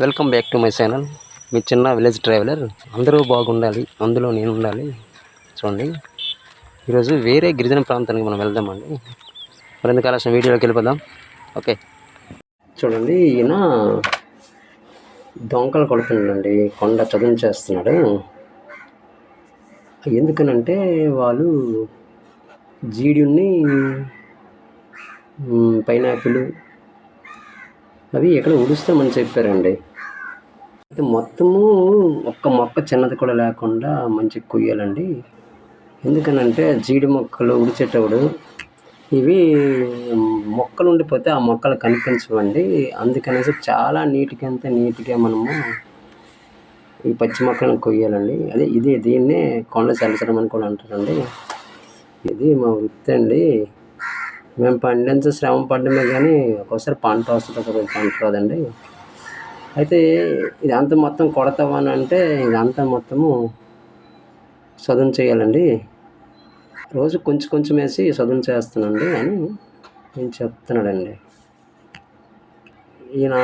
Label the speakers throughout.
Speaker 1: Welcome back to my channel. మీ చిన్న village traveller. అందరూ బాగుండాలి. అందులో నేను ఉండాలి. చూడండి. ఈరోజు వేరే గిరిజన ప్రాంతానికి మనం వెళ్దామండి. మరి ఎందుకు వీడియోలోకి వెళ్ళిపోదాం. ఓకే. చూడండి ఈయన దొంగలు కొడుతున్నాడండి. కొండ చదువు చేస్తున్నాడు. ఎందుకనంటే వాళ్ళు జీడిని పైనాపిల్ అవి ఎక్కడ ఉడుస్తామని చెప్పారండి. అయితే మొత్తము ఒక్క మొక్క చిన్నది కూడా లేకుండా మంచి కొయ్యాలండి. ఎందుకనంటే జీడి మొక్కలు ఉడిచేటప్పుడు ఇవి మొక్కలు ఉండిపోతే ఆ మొక్కలు కనిపించవండి. అందుకనేసి చాలా నీట్గా అంతే నీట్గా మనము ఈ పచ్చి మొక్కలను కొయ్యాలండి. అదే ఇది దీన్నే కొండ చల్లచడం అని కూడా అంటారండి. ఇది మా వృత్తి అండి. మేము పండించే శ్రమ పడ్డమే కానీ ఒక్కోసారి పంట వస్తుంది ఒక్కొక్క పంట రాదండి. అయితే ఇదంతా మొత్తం కొడతామని అంటే ఇదంతా మొత్తము సదును చేయాలండి. రోజు కొంచెం కొంచెం వేసి సదును చేస్తానండి అని నేను చెప్తున్నాడండి. ఈయన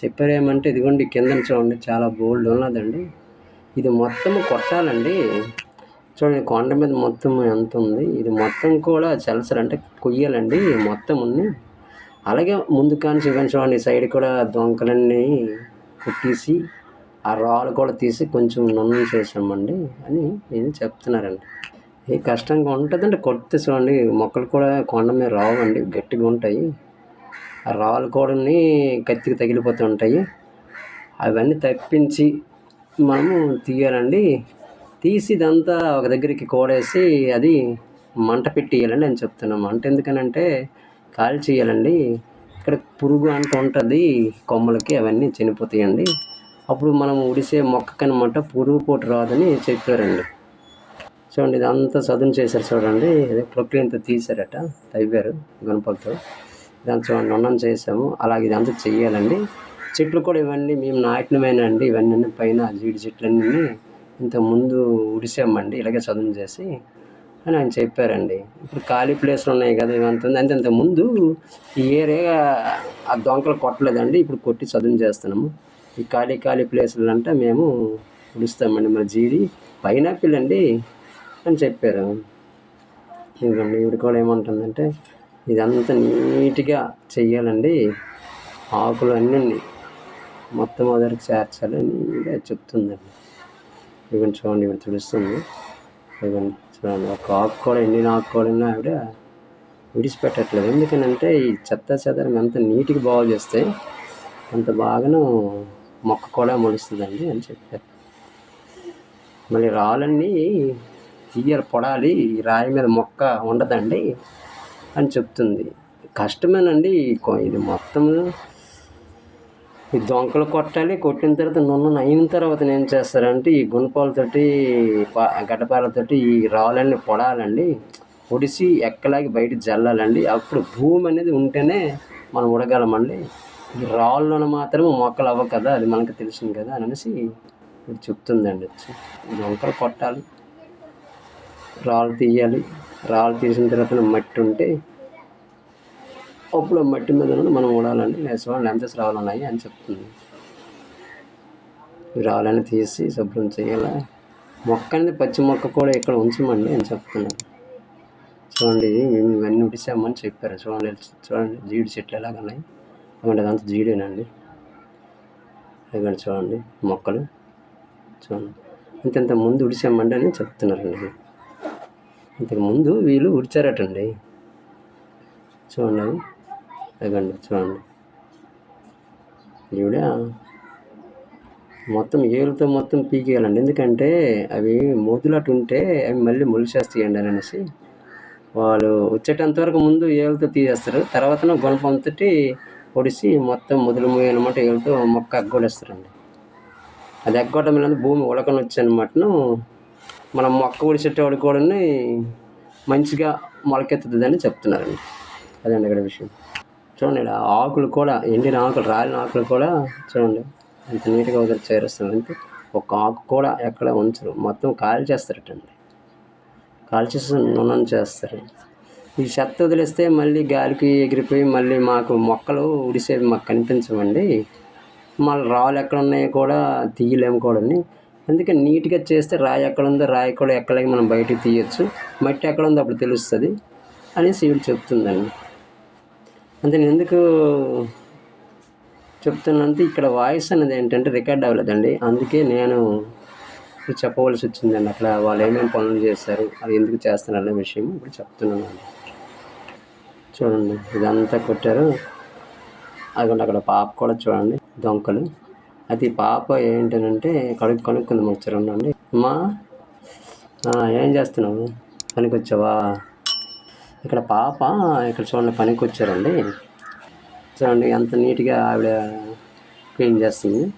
Speaker 1: చెప్పారు ఏమంటే ఇదిగోండి కింద చూడండి చాలా బోల్డ్ ఉన్నదండి. ఇది మొత్తం కొట్టాలండి. చూడండి కొండ మీద మొత్తం ఎంత ఉంది? ఇది మొత్తం కూడా చలసలు అంటే కొయ్యాలండి మొత్తం ఉంది. అలాగే ముందు కానీ చూపించండి చూడండి సైడ్ కూడా దొంకలన్నీ కుట్టేసి ఆ రాళ్ళు కూడా తీసి కొంచెం నున్నం చేసామండి అని నేను చెప్తున్నారండి. ఇది కష్టంగా ఉంటుందంటే కొడితే చూడండి మొక్కలు కూడా కొండ మీద రావండి గట్టిగా ఉంటాయి. ఆ రాళ్ళు కూడా కత్తికి తగిలిపోతూ ఉంటాయి. అవన్నీ తప్పించి మనము తీయాలండి. తీసి ఇదంతా ఒక దగ్గరికి కోడేసి అది మంట పెట్టేయాలండి నేను చెప్తున్నాం మంట ఎందుకనంటే కాల్ చేయాలండి. ఇక్కడ పురుగు అంటూ ఉంటుంది కొమ్మలకి అవన్నీ చనిపోతాయండి. అప్పుడు మనం ఉడిసే మొక్కకనమాట పురుగు పోటు రాదని చెప్పారండి. చూడండి ఇదంతా చదును చేశారు చూడండి. అదే ప్రక్రియతో తీశారట తవ్వారు గణపతితో దాన్ని చూడండి అన్నం చేసాము అలాగే ఇదంతా చెయ్యాలండి. చెట్లు కూడా ఇవన్నీ మేము నాటినమేనండి ఇవన్నీ పైన జీడి చెట్లన్నీ ఇంతకుముందు ముందు ఉడిసామండి ఇలాగే చదును చేసి అని ఆయన చెప్పారండి. ఇప్పుడు ఖాళీ ప్లేస్లు ఉన్నాయి కదా ఏమంటుంది అంటే అంత ముందు ఈ ఏరియా ఆ దొంకలు కొట్టలేదండి. ఇప్పుడు కొట్టి చదును చేస్తున్నాము. ఈ ఖాళీ ఖాళీ ప్లేసులు అంటే మేము ఉడుస్తామండి. మన జీడి పైనాపిల్ అండి అని చెప్పారు. ఇదిగోండి ఇప్పుడు కూడా ఏమంటుందంటే ఇదంతా నీట్గా చెయ్యాలండి. ఆకులు అన్నీ మొత్తం మొదటికి చేర్చాలని చెప్తుందండి. ఈవెన్ చూడండి ఇవి తెలుస్తుంది ఈవెన్ చూడండి ఒక ఆకు కూడా ఎండిన ఆకు కూడా ఉన్నా ఆవిడ విడిచిపెట్టట్లేదు. ఎందుకనంటే ఈ చెత్త చెదరం ఎంత నీట్గా బాగు చేస్తే అంత బాగాను మొక్క కూడా మొలుస్తుందండి అని చెప్పారు. మళ్ళీ రాళ్ళన్నీ తీయాలి పొడాలి ఈ రాయి మీద మొక్క ఉండదండి అని చెప్తుంది. కష్టమేనండి ఇది మొత్తం ఈ దొంకలు కొట్టాలి కొట్టిన తర్వాత నున్న అయిన తర్వాత ఏం చేస్తారంటే ఈ గుణపాలతోటి పా- గడ్డపాలతోటి ఈ రాళ్ళన్నీ పొడాలండి పొడిసి ఎక్కలాగి బయట జల్లాలండి. అప్పుడు భూమి అనేది ఉంటేనే మనం ఉడగలమండి. ఈ రాళ్ళను మాత్రమే మొక్కలు అవ్వ కదా అది మనకు తెలిసింది కదా అని అనేసి ఇది చెప్తుందండి. దొంకలు కొట్టాలి రాళ్ళు తీయాలి. రాళ్ళు తీసిన తర్వాత మట్టి ఉంటే అప్పుడు మట్టి మీద నుండి మనం ఉడాలండి నేర్చుకోవాలి లెంచెస్ రావాలన్నాయి ఉన్నాయి అని చెప్తుంది. రావాలని తీసి శుభ్రం చేయాలి? మొక్క అనేది పచ్చి మొక్క కూడా ఇక్కడ ఉంచమండి అని చెప్తున్నారు. చూడండి మేము ఇవన్నీ ఉడిసామని చెప్పారు. చూడండి చూడండి జీడి చెట్లు ఎలాగ ఉన్నాయి? అదండి అదంతా జీడేనండి. ఇవ్వండి చూడండి మొక్కలు. చూడండి ఇంత ముందు ఉడిసామండి అని చెప్తున్నారండి. ఇంతకు ముందు వీళ్ళు ఉడిచారటండి. చూడండి అవి చూడండి. ఈవిడ మొత్తం ఏలుతో మొత్తం పీకేయాలండి. ఎందుకంటే అవి మొదలటు ఉంటే అవి మళ్ళీ మొలిచేస్తాయండి అని అనేసి వాళ్ళు వచ్చేటంత వరకు ముందు ఏలుతో తీసేస్తారు. తర్వాత గుణపంతో పొడిసి మొత్తం మొదలు అనమాట ఏలుతో మొక్క ఎగ్గొడేస్తారండి. అది ఎగ్గొట్టడం మీద భూమి ఉలకని వచ్చనమాటను మనం మొక్క ఉడిచేటవాడు కూడా మంచిగా మొలకెత్తుతుందని చెప్తున్నారండి. అదండి ఇక్కడ విషయం. చూడండి ఇక్కడ ఆకులు కూడా ఎండిన ఆకులు రాలిన ఆకులు కూడా చూడండి. ఎంత నీట్గా వదిలి చేరుస్తున్నారు అంటే ఒక ఆకు కూడా ఎక్కడ ఉంచరు. మొత్తం కాల్ చేస్తారటండి. కాల్ చేసి నూనె చేస్తారు. ఈ చెత్త వదిలేస్తే మళ్ళీ గాలికి ఎగిరిపోయి మళ్ళీ మాకు మొక్కలు ఉడిసేవి మాకు కనిపించవండి. మళ్ళీ రాళ్ళు ఎక్కడ ఉన్నాయో కూడా తీయలేము కూడా అందుకే నీట్గా చేస్తే రాయి ఎక్కడ ఉందో రాయి కూడా ఎక్కలేక మనం బయటికి తీయచ్చు. మట్టి ఎక్కడ ఉందో అప్పుడు తెలుస్తుంది అనేసి ఈవిడ చెప్తుందండి. అంటే నేను ఎందుకు చెప్తున్నంత ఇక్కడ వాయిస్ అనేది ఏంటంటే రికార్డ్ అవ్వలేదండి. అందుకే నేను చెప్పవలసి వచ్చిందండి. అట్లా వాళ్ళు ఏమేమి పనులు చేస్తారు అది ఎందుకు చేస్తున్నారు అనే విషయం ఇప్పుడు చెప్తున్నాను. చూడండి ఇదంతా కొట్టారు. అదిగోండి అక్కడ పాప కూడా చూడండి దొంకలు. అది పాప ఏంటంటే కడుక్కు కనుక్కుంది వచ్చారండి అండి అమ్మా ఏం చేస్తున్నావు? పనికి వచ్చావా ఇక్కడ పాప ఇక్కడ చూడండి పనికి వచ్చారండి. చూడండి ఎంత నీట్గా ఆవిడ క్లీన్ చేస్తుంది.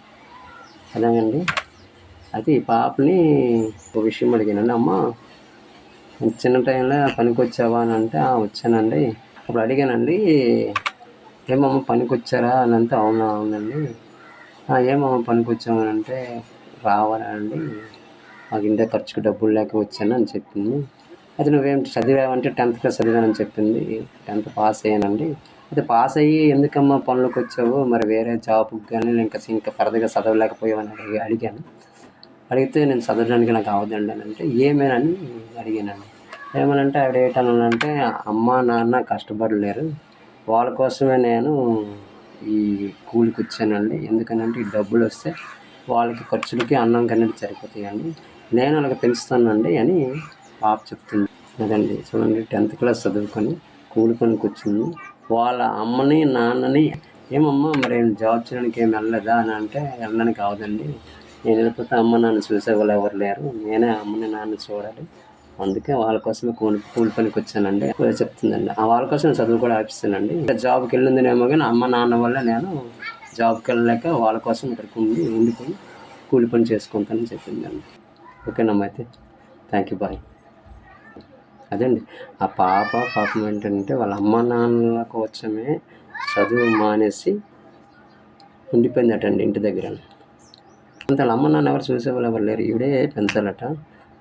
Speaker 1: అలాగండి. అయితే ఈ పాపని ఒక విషయం అడిగానండి అమ్మ చిన్న టైంలో పనికి వచ్చావా? అని అంటే వచ్చానండి. అప్పుడు అడిగానండి ఏమమ్మ పనికి వచ్చారా? అని అంటే అవునా అవునండి. ఏమమ్మ పనికి వచ్చామని అంటే రావాలండి మాకు ఇంత ఖర్చుకు డబ్బులు లేక వచ్చాను అని చెప్పింది. అయితే నువ్వేం చదివావంటే టెన్త్ క్లాస్ చదివానని చెప్పింది. టెన్త్ పాస్ అయ్యానండి. అయితే పాస్ అయ్యి ఎందుకమ్మా పనులకు వచ్చావు? మరి వేరే జాబ్కి కానీ ఇంకా ఇంకా ఫర్దర్గా చదవలేకపోయావని అడిగి అడిగాను. అడిగితే నేను చదవడానికి నాకు అవదండి అని అంటే ఏమేనని అడిగానండి. ఏమనంటే ఆవిడ ఏంటనంటే అమ్మ నాన్న కష్టపడలేరు. వాళ్ళ కోసమే నేను ఈ కూలికి వచ్చానండి. ఎందుకనంటే ఈ డబ్బులు వస్తే వాళ్ళకి ఖర్చులకి అన్నం కన్నీటి సరిపోతాయండి. నేను అలాగ పెంచుతానండి అని పాప చెప్తుంది. అదండి. చూడండి టెన్త్ క్లాస్ చదువుకొని కూలి పనికి వచ్చింది. వాళ్ళ అమ్మని నాన్నని ఏమమ్మా మరి జాబ్ చేయడానికి ఏం వెళ్ళలేదా? అని అంటే వెళ్ళడానికి అవదండి నేను వెళ్ళిపోతే అమ్మ నాన్న చూసే వాళ్ళు ఎవరు లేరు. నేనే అమ్మని నాన్న చూడాలి. అందుకే వాళ్ళ కోసమే కూలి కూలి పనికి వచ్చానండి. చెప్తుందండి. వాళ్ళ కోసం చదువు కూడా ఆపిస్తానండి ఇంకా జాబ్కి వెళ్ళిందినేమో కానీ అమ్మ నాన్న వల్ల నేను జాబ్కి వెళ్ళలేక వాళ్ళ కోసం ఇక్కడికి ఉండి ఉండిపోయి కూలి పని చేసుకుంటానని చెప్పిందండి. ఓకేనమ్మా అయితే. Thank you bye. అదండి. ఆ పాప పాపం ఏంటంటే వాళ్ళ అమ్మ నాన్నల కోసమే చదువు మానేసి ఉండిపోయిందటండి ఇంటి దగ్గర. అంత వాళ్ళ అమ్మ నాన్న ఎవరు చూసేవాళ్ళు ఎవరు లేరు. ఈవిడే పెంచాలట.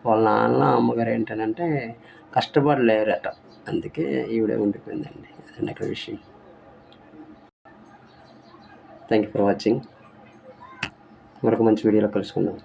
Speaker 1: వాళ్ళ నాన్న అమ్మగారు ఏంటనంటే కష్టపడలేరట. అందుకే ఈవిడే ఉండిపోయిందండి. అదండి అక్కడ విషయం. థ్యాంక్ యూ ఫర్ వాచింగ్ మరొక మంచి వీడియోలో కలుసుకుందాం.